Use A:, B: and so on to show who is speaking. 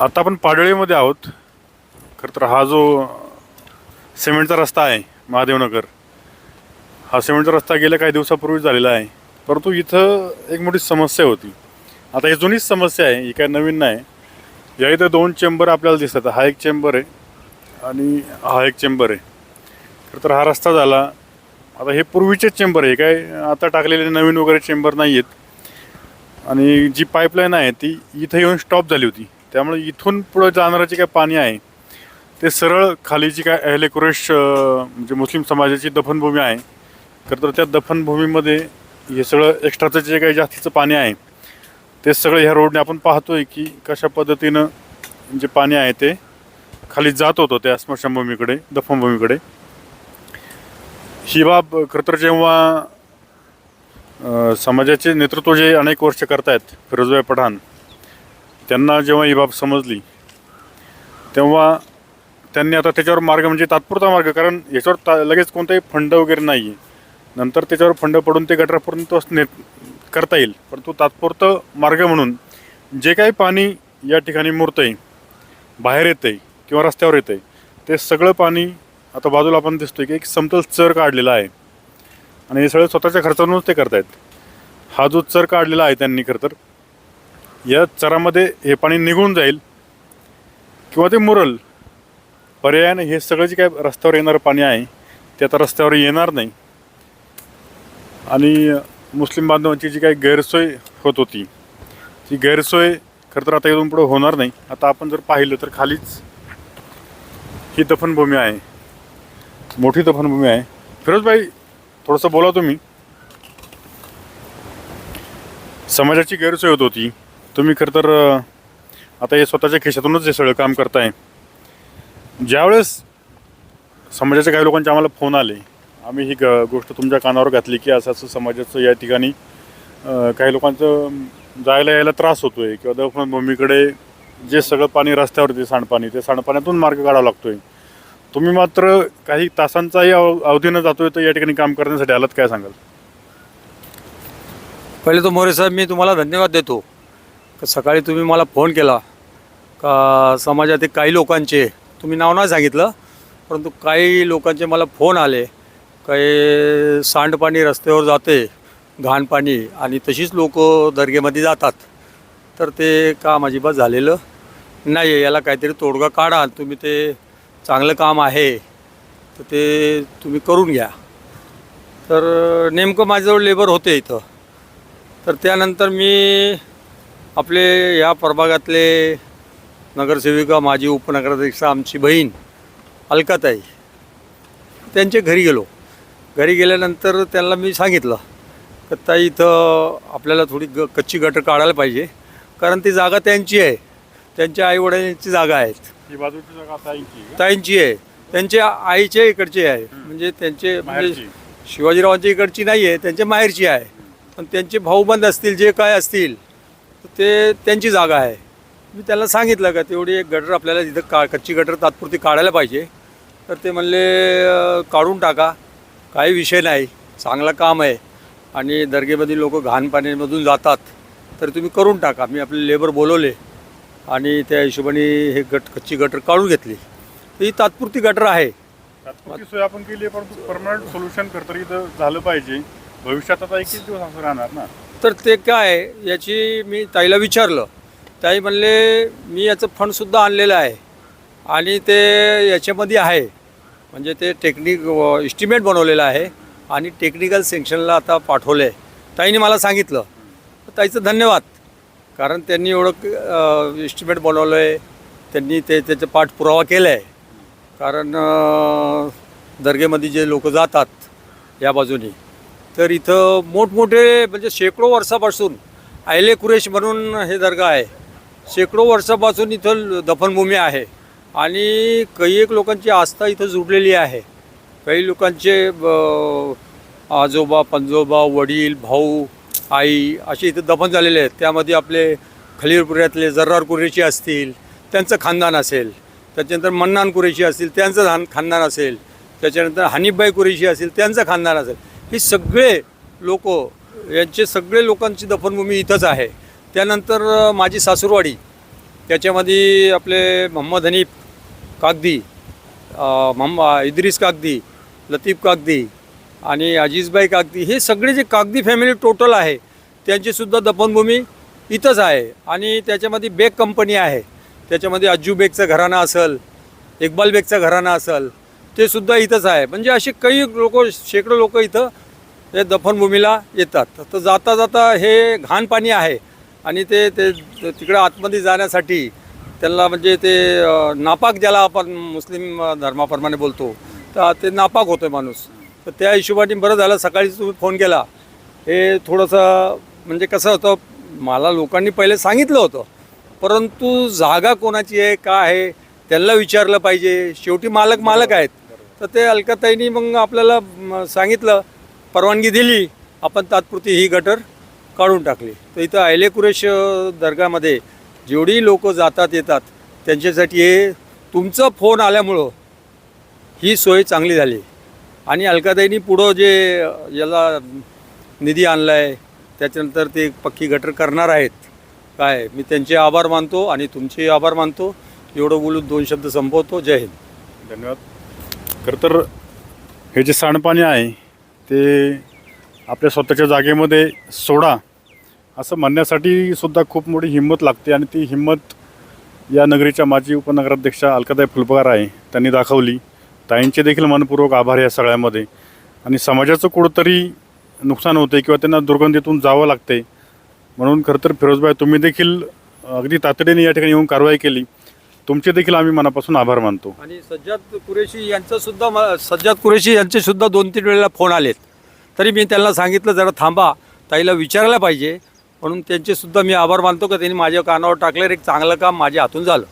A: आता आपण पाडळीमध्ये आहोत. खरं तर हा जो सिमेंटचा रस्ता आहे महादेवनगर हा सिमेंटचा रस्ता गेल्या काही दिवसापूर्वी झालेला आहे. परंतु इथं एक मोठी समस्या होती. आता ही जुनीच समस्या आहे ही काय नवीन नाही. या इथं दोन चेंबर आपल्याला दिसतात. हा एक चेंबर आहे आणि हा एक चेंबर आहे. खरं तर हा रस्ता झाला. आता हे पूर्वीचेच चेंबर आहे. काय आता टाकलेले नवीन वगैरे चेंबर नाही आहेत आणि जी पाईपलाईन आहे ती इथं येऊन स्टॉप झाली होती. त्यामुळे इथून पुढं जाणारं जे काय पाणी आहे ते सरळ खाली जी काय अहले कुरेश म्हणजे मुस्लिम समाजाची दफनभूमी आहे. खरं तर त्या दफनभूमीमध्ये हे सगळं एक्स्ट्राचं जे काही जास्तीचं पाणी आहे ते सगळं ह्या रोडने आपण पाहतोय की कशा पद्धतीनं जे पाणी आहे ते खाली जात होतं त्या स्मशानभूमीकडे दफनभूमीकडे. ही बाब खरं तर जेव्हा समाजाचे नेतृत्व जे अनेक वर्ष करतायत फिरोजभाई पठाण त्यांना जेव्हा ही बाब समजली तेव्हा त्यांनी आता त्याच्यावर मार्ग म्हणजे तात्पुरता मार्ग कारण याच्यावर ता लगेच कोणताही फंड वगैरे नाही आहे नंतर त्याच्यावर फंड पडून ते गटरापर्यंत ने करता येईल. परंतु तात्पुरतं मार्ग म्हणून जे काही पाणी या ठिकाणी मुरतं आहे बाहेर येतं आहे किंवा रस्त्यावर येतं आहे ते सगळं पाणी आता बाजूला आपण दिसतोय की एक समतल चर काढलेला आहे. आणि हे सगळं स्वतःच्या खर्चातूनच ते करतायत. हा जो चर काढलेला आहे त्यांनी खरं तर या चरामध्ये हे पाणी निघून जाईल किंवा ते मुरल. पर्यायाने हे सगळं जे काय रस्त्यावर येणारं पाणी आहे ते आता रस्त्यावर येणार नाही. आणि मुस्लिम बांधवांची जी काही गैरसोय होत होती ती गैरसोय खरं तर आता इथून पुढं होणार नाही. आता आपण जर पाहिलं तर खालीच ही दफनभूमी आहे. मोठी दफनभूमी आहे. फिरोजबाई थोडंसं बोला तुम्ही. समाजाची गैरसोय होत होती. तुम्ही खरं तर आता हे स्वतःच्या खिशातूनच हे सगळं काम करताय. ज्यावेळेस समाजाच्या काही लोकांचे आम्हाला फोन आले आम्ही ही ग गोष्ट तुमच्या कानावर घातली की असं असं समाजाचं या ठिकाणी काही लोकांचं जायला यायला त्रास होतो आहे किंवा दफनभूमीकडे जे सगळं पाणी रस्त्यावर सांडपाणी ते सांडपाण्यातून मार्ग काढावा लागतो आहे तुम्ही मात्र काही तासांचाही अव अवधीनं जातोय तर या ठिकाणी काम करण्यासाठी आलात काय सांगाल?
B: पहिले तो मोरे साहेब मी तुम्हाला धन्यवाद देतो. सकाळी तुम्ही मला फोन केला का समाजातील काही लोकांचे तुम्ही नाव नाही सांगितलं परंतु काही लोकांचे मला फोन आले काही सांडपाणी रस्त्यावर जाते घाण पाणी आणि तशीच लोक दर्गेमध्ये जातात. तर ते काम अजिबात झालेलं नाही आहे याला काहीतरी तोडगा काढा. तुम्ही ते चांगलं काम आहे तर ते तुम्ही करून घ्या. तर नेमकं माझ्याजवळ लेबर होते इथं. तर त्यानंतर मी आपले या प्रभागातले नगरसेविका माझी उपनगराध्यक्ष आमची बहीण अलकाताई त्यांच्या घरी गेलो. घरी गेल्यानंतर त्यांना मी सांगितलं तर ताई इथं आपल्याला थोडी ग कच्ची गटर काढायला पाहिजे. कारण ती जागा त्यांची आहे. त्यांच्या आईवडिलांची जागा आहेत.
A: ही बाजूची जागा आता ऐंची आहे का?
B: ताईंची आहे. त्यांच्या आईच्या इकडची आहे. म्हणजे त्यांचे म्हणजे. शिवाजीरावांच्या इकडची नाही आहे त्यांच्या माहेरची आहे. पण त्यांचे भाऊबंद असतील जे काय असतील ते त्यांची जागा आहे. मी त्याला सांगितलं का तेवढी एक गटर आपल्याला तिथं का कच्ची गटर तात्पुरती काढायला पाहिजे. तर ते म्हणले काढून टाका. काही विषय नाही. चांगलं काम आहे. आणि दर्गेमध्ये लोक घाण पाण्यामधून जातात. तर तुम्ही करून टाका. मी आपले लेबर बोलवले. आणि त्या हिशोबाने हे गट कच्ची गटर काढून घेतली. ही तात्पुरती गटर आहे.
A: तात्पुरती सोय आपण केली आहे परंतु परमनंट सोल्युशन करतो इथं झालं पाहिजे. भविष्यात आता एकच दिवस असं राहणार ना.
B: तर ते काय याची मी ताईला विचारलं. ताई म्हणले मी याचं फंडसुद्धा आणलेलं आहे आणि ते याच्यामध्ये आहे. म्हणजे ते टेक्निक इस्टिमेट बनवलेलं आहे आणि टेक्निकल सेक्शनला आता पाठवलं. आहे ताईने मला सांगितलं. ताईचं धन्यवाद. कारण त्यांनी एवढं इस्टिमेट बनवलं आहे त्यांनी ते त्याचा पाठपुरावा केला आहे कारण दर्गेमध्ये जे लोक जातात या बाजूनी तर इथं मोठमोठे म्हणजे शेकडो वर्षापासून आयले कुरेश म्हणून हे दर्गा आहे. शेकडो वर्षापासून इथं दफनभूमी आहे. आणि काही एक लोकांची आस्था इथं जुडलेली आहे. काही लोकांचे आजोबा पंजोबा वडील भाऊ आई असे इथं दफन झालेले आहेत. त्यामध्ये आपले खलीरपुऱ्यातले जर्रार कुरेशी असतील त्यांचं खानदान असेल त्याच्यानंतर मन्नान कुरेशी असतील त्यांचं धान खानदान असेल त्याच्यानंतर हनीफबाई कुरेशी असेल त्यांचं खानदान असेल. हे सगळे लोक यांचे सगळे लोकांची दफनभूमी इथंच आहे. त्यानंतर माझी सासूरवाडी त्याच्यामध्ये आपले मोहम्मद हनीफ कागदी अ, इद्रिस कागदी लतीफ कागदी आणि अजीजबाई कागदी हे सगळे जे कागदी फॅमिली टोटल आहे त्यांचीसुद्धा दफनभूमी इथंच आहे. आणि त्याच्यामध्ये बेग कंपनी आहे. त्याच्यामध्ये अज्जू बेगचं घराणं असेल इक्बाल बेगचं घराणं असेल ते सुद्धा इथंच आहे. म्हणजे असे काही लोक शेकडो लोक इथं ते दफनभूमीला येतात. तर जाता जाता हे घाण पाणी आहे. आणि ते ते तिकडं आतमध्ये जाण्यासाठी त्यांना म्हणजे ते नापाक ज्याला आपण मुस्लिम धर्माप्रमाणे बोलतो तर ते नापाक होतो माणूस. तर त्या हिशोबाने बरं झालं सकाळी तुम्ही फोन केला. हे थोडंसं म्हणजे कसं होतं मला लोकांनी पहिले सांगितलं होतं. परंतु जागा कोणाची आहे का आहे त्यांना विचारलं पाहिजे. शेवटी मालक मालक आहेत. तर ते अलकाताईंनी मग आपल्याला सांगितलं परवानगी दिली. आपण तात्पुरती ही गटर काढून टाकली. तर इथं आयले कुरेश दर्गामध्ये जेवढी लोक जातात येतात त्यांच्यासाठी हे तुमचं फोन आल्यामुळं ही सोय चांगली झाली. आणि अलकाताईंनी पुढं जे याला निधी आणला आहे त्याच्यानंतर ते पक्की गटर करणार आहेत. काय? मी त्यांचे आभार मानतो आणि तुमचे आभार मानतो. एवढं बोलून दोन शब्द संपवतो. जय हिंद.
A: धन्यवाद. खरं तर हे जे सांडपाणी आहे ते आपल्या स्वतःच्या जागेमध्ये सोडा असं म्हणण्यासाठी सुद्धा खूप मोठी हिंमत लागते आणि ती हिंमत या नगरीच्या माजी उपनगराध्यक्षा अलकाताई फुलपगार आहे त्यांनी दाखवली. ताईंचे देखील मनपूर्वक आभार या सगळ्यामध्ये. आणि समाजाचं कुठंतरी नुकसान होते किंवा त्यांना दुर्गंधीतून जावं लागते म्हणून खरं तर फिरोजबाई तुम्ही देखील अगदी तातडीने या ठिकाणी येऊन कारवाई केली. तुमचे देखील आम्ही मनापासून आभार मानतो.
B: आणि सज्जाद कुरेशी यांचं सुद्धा म- सज्जाद कुरेशी यांचे सुद्धा दोन तीन वेळेला फोन आलेत. तरी मी त्यांना सांगितलं जरा थांबा ताईला विचारायला पाहिजे. म्हणून त्यांचे सुद्धा मी आभार मानतो का त्यांनी माझ्या कानावर टाकलं एक चांगलं काम माझ्या हातून झालं.